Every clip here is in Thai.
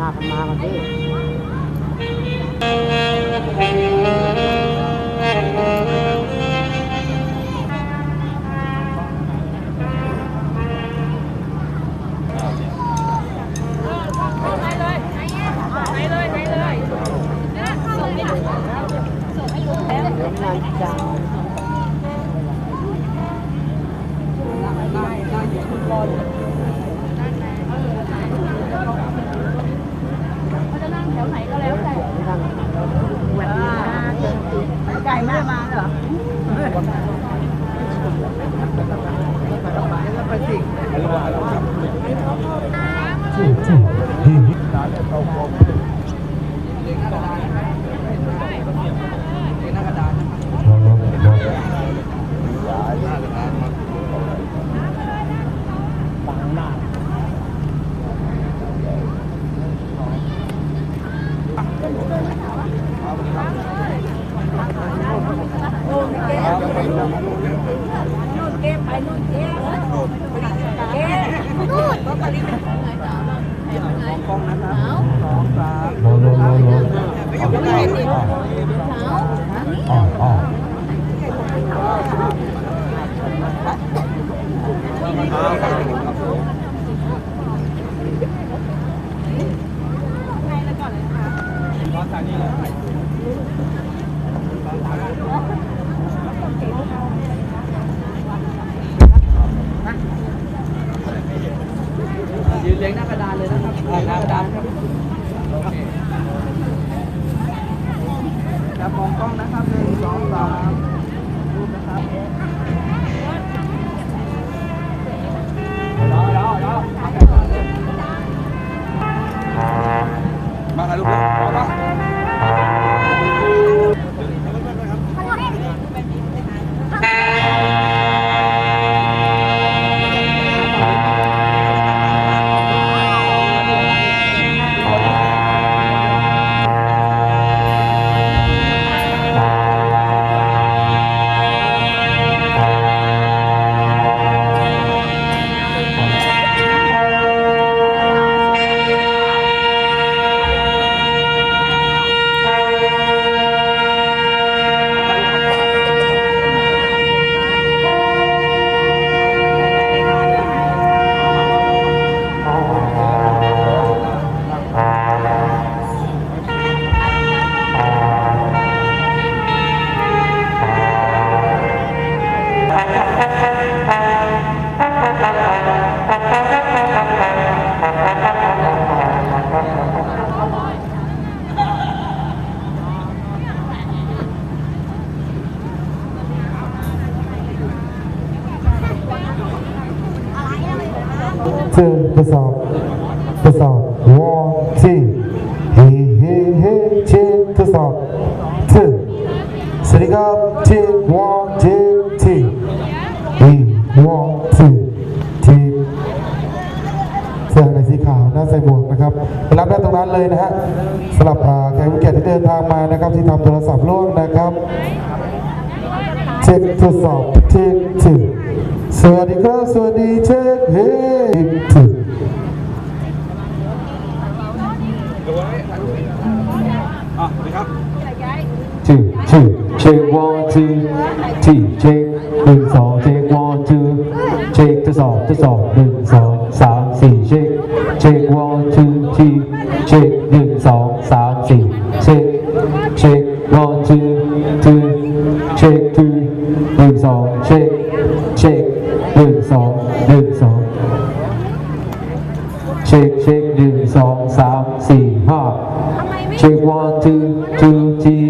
รอยห ยื ตรงนั้นเลยนะฮะสำหรับอ่าแขกผู้เกียรติที่เดินทางมานะครับ ที่ทำโทรศัพท์ร่วงนะครับเช็คทดสอบเช็คถึงสวัสดีครับสวัสดีเช็คเฮ้ถึงอะสวัสดีครับ two two check one two two check หนึ่งสอง check one two check ทดสอบทดสอบหนึ่งสองสาม สี่เช็คเช็ควอลทูทีเช็คหนึ่งสองสามสี่เช็คเช็ควันสอลทูทูเช็คทูหนึ่งสองเช็คเช็คหนึ่งสองหนึ่งสองเช็คเช็คหนึ่งสองสามสี่ห้าเช็ค one two two three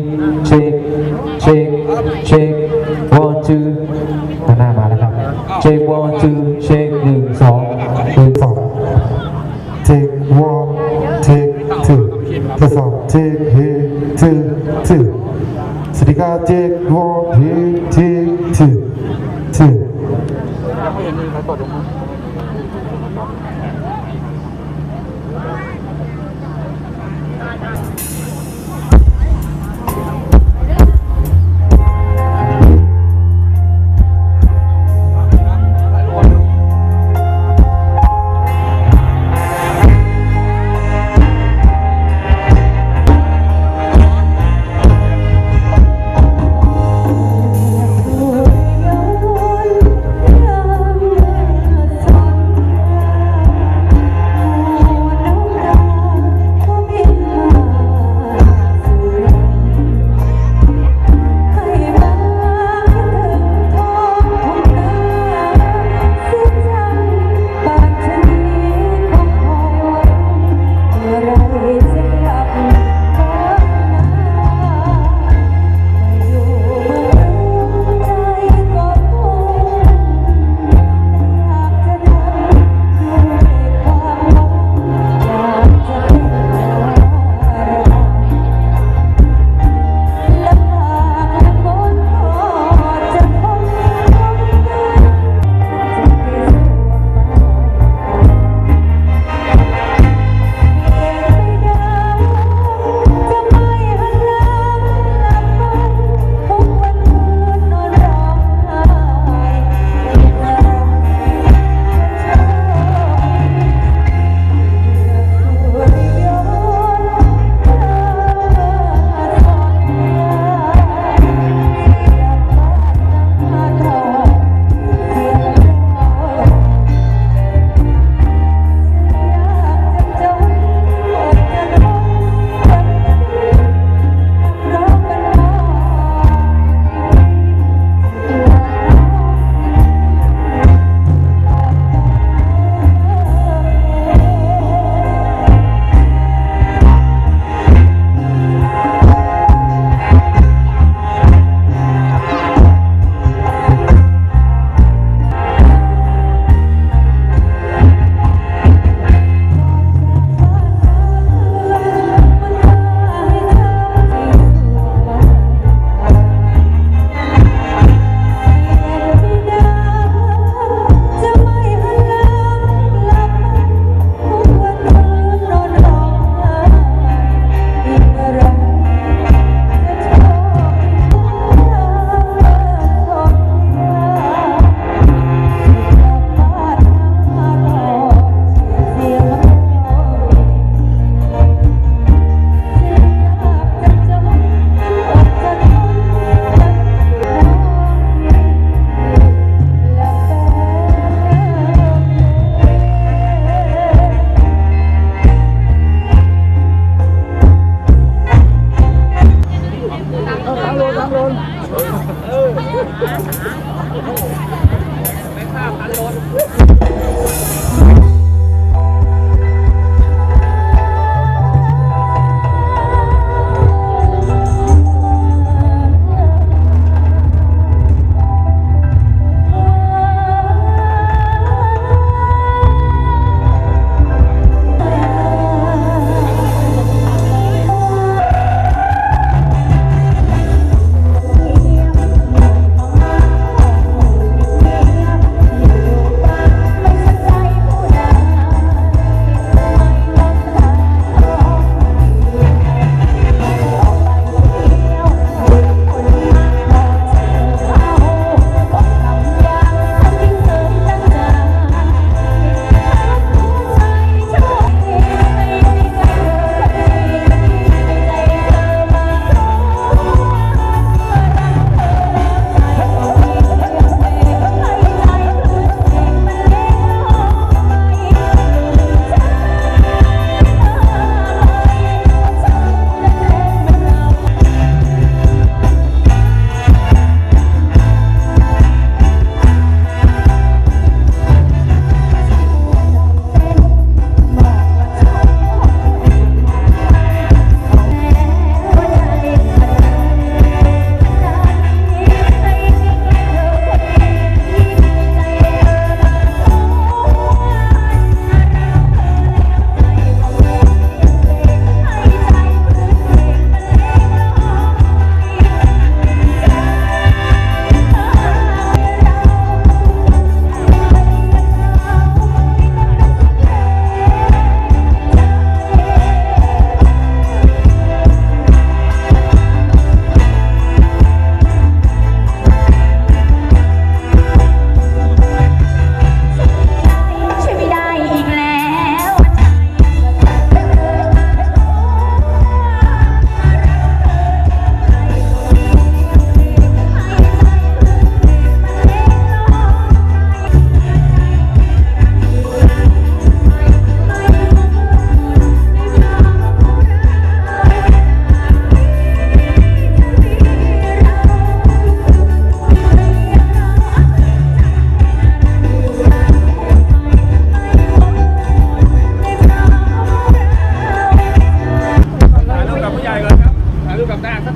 เช็คเช็คเช็ค one two หน้ามาแล้วครับ เช็ค one two เช็คหนึ่งสอง ça sent. Tic, hit, tic, tic. C'est des gars, tic, one, hit, tic, tic, tic.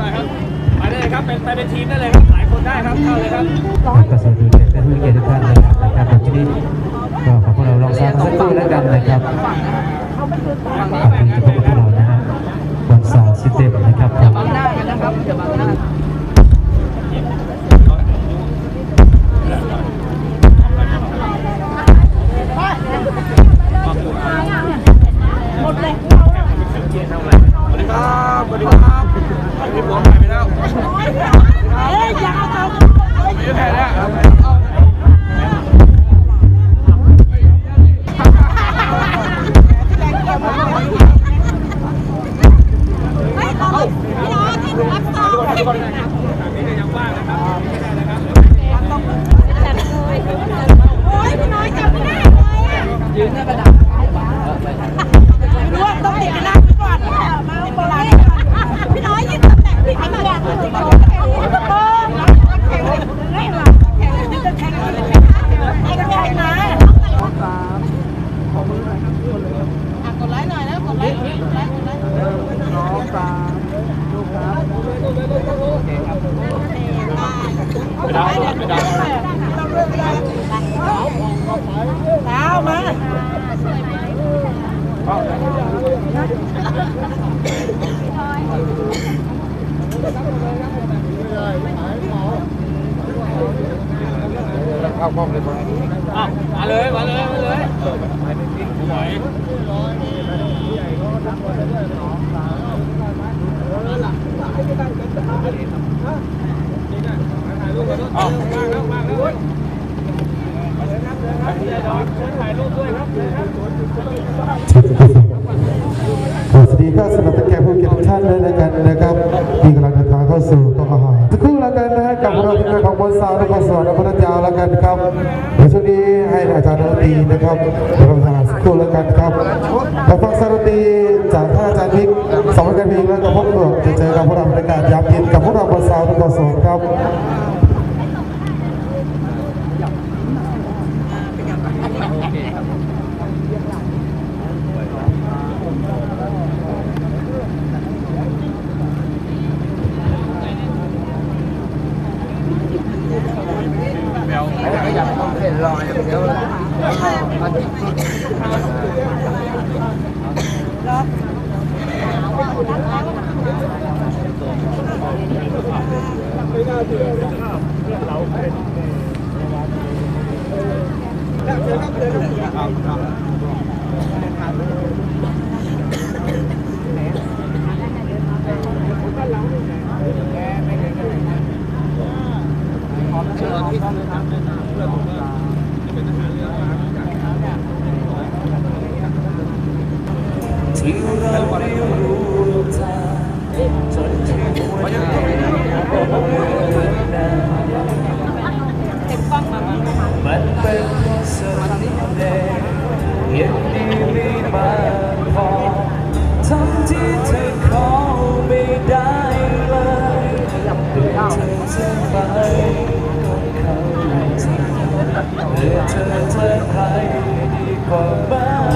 ดสอบ Check here, two, two. ครับเป็นไปเป็นทีมได้เลยครับหลายคนได้ครับเข้าเลยครับก็สวัสดีแขกผู้มีเกียรติทุกท่านนะครับนะครับเดี๋ยวทีนี้ก็ขอพวกเราลองซ้อมสักครู่แล้วกันนะครับขอบคุณจะพบกับพวกเรานะฮะบนสาวซิสเต็มนะครับผมบังหน้ากันนะครับอย่าบังหน้าสวัสดีครับสวัสดีครับ พี่ผมหายไปแล้วไม่ได้แพ้แล้วยังว่างนะครับ ยืนหน้ากระดาษเออไปทางนั้น พี่น้อยยืนตำแหน่งพี่น้อยยืนตำแหน่งพี่น้อยยืนตำแหน่งแข่งไม่หรอกแข่งจะแข่งจะแข่งจะแข่งนะ กดไลค์หน่อยนะกดไลค์กดไลค์กดไลค์ น้องสามลูกครับโอเคครับ ไปดาวไปดาว ดาวมา อ้าวมาเลยมาเลยมาเลยอ้าวมากแสวัสดีครับสำหรับตะแกผู้เกียรติทุกท่านเลยแล้วกันนะครับที่กำลังเดินทางเข้าสู่กองอาหารสักครู่แล้วกันนะฮะกับเราทีมงานของบนสาวนครสวรรค์นครยาแล้วกันครับเดี๋ยวช่วงนี้ให้อาจารย์ดนตรีนะครับเราทาสักครู่แล้วกันครับแล้วฟังสารตีจากท่านอาจารย์พิกสองกันเพลงแล้วก็พบกับจะเจอกับพวกเราบรรยากาศยามเย็นกับพวกเราบนสาวนครสวรรค์ครับ lo em kiểu là Hãy subscribe cho kênh Ghiền Mì Gõ Để không bỏ lỡ những video hấp dẫn จะไปก็เข้าใจเพื่อเธอจะให้ดีกว่าบ้า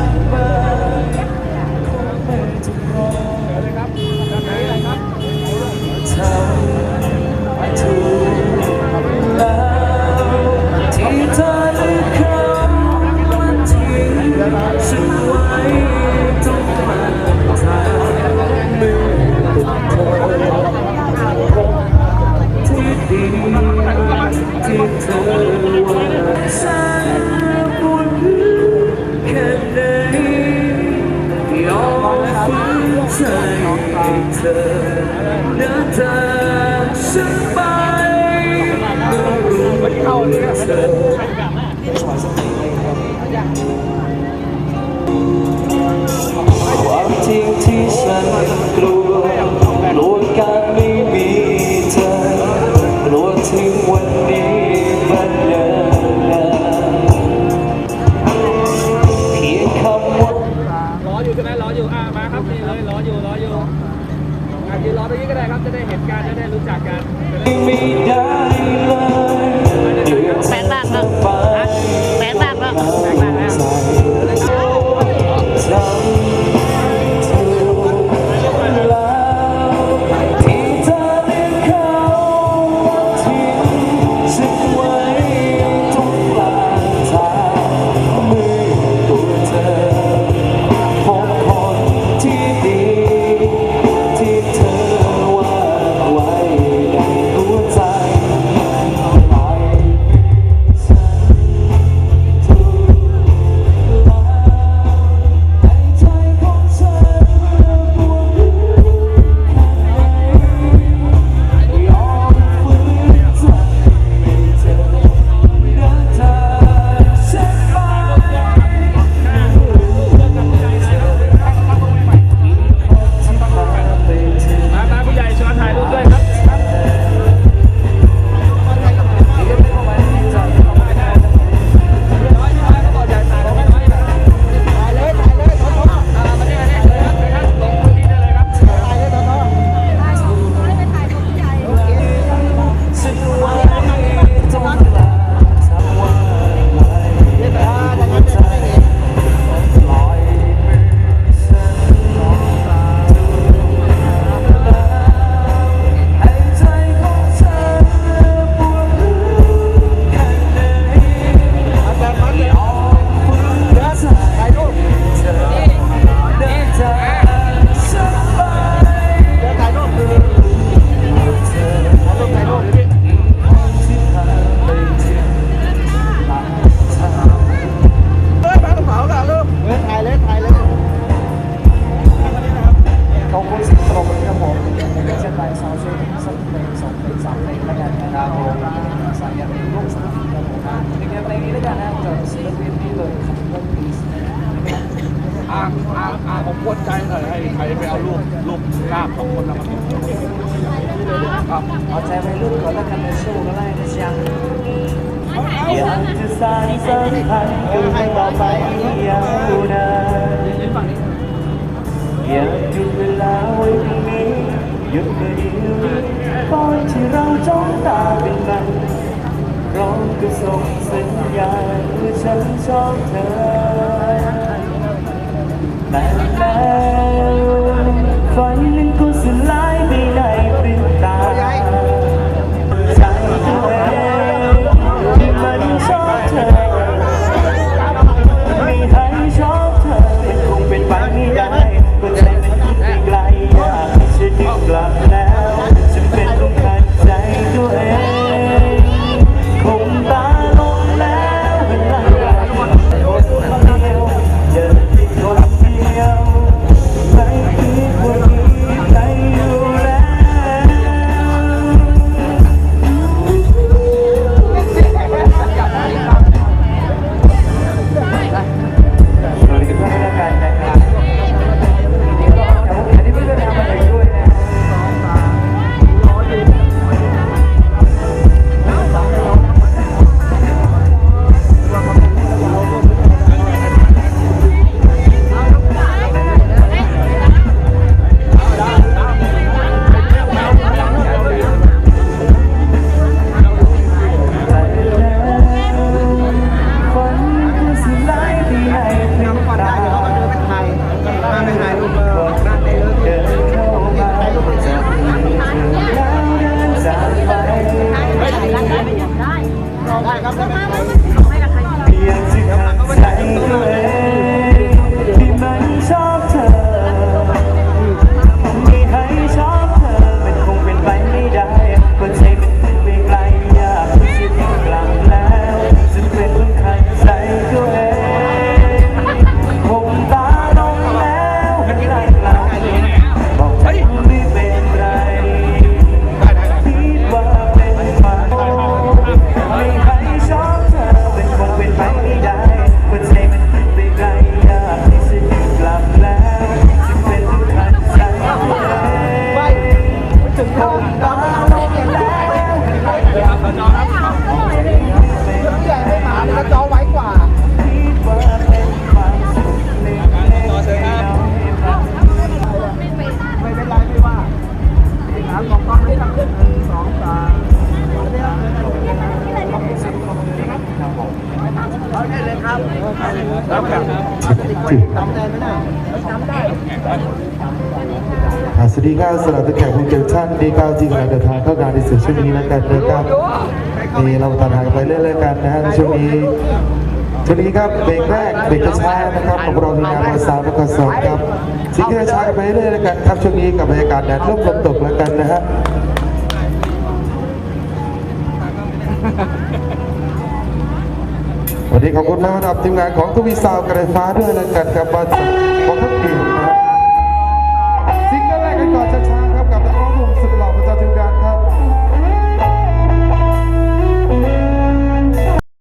เธอว่าฉันปวดแค่ไหนยอมฝืนใจให้เธอเดินทางฉันไปเมื่อรู้ว่าเธอความจริงที่ฉันก นี่เลยรออยู่รออยู่อะยืนรอตรงนี้ก็ได้ครับ จะได้เห็นกันจะได้รู้จักกันจะได้ไม่ได้เลยเดือดแปดบาทเนอะากจะสานสัมพันธ์กันต่อไปยาวนานยืนฝั่งนี้อยากหยุดเวลาไว้ตรงนี้หยุดเมื่อเดียวตอนที่เราจ้องตาเป็นมันร้อมกับส่งสัญญาณว่าฉันชอบเธอแต่แล้ อ่าสวัสดีครับสำหรับตัวแขกผู้เกี่ยวท่นดีก้าวที่กำลังเดินทางเข้างานในสื่อช่วงนี้แล้วกันนะครับนี่เราตัดหางไปเรื่อยๆกันนะฮะในช่วงนี้ช่วงนี้ครับเบรกแรกเบรกช้านะครับของเราทีมงานบริษัทและก็สองครับสิ่งที่ช้ากไปเรื่อยๆกันครับช่วงนี้กับบรรยากาศแดดร่มลมตกแล้วกันนะฮะ วันนี้ขอบคุณมากครับทีมงานของทวีสาวกระไฟฟ้าด้วยแล้วกันครับมาของทัพปี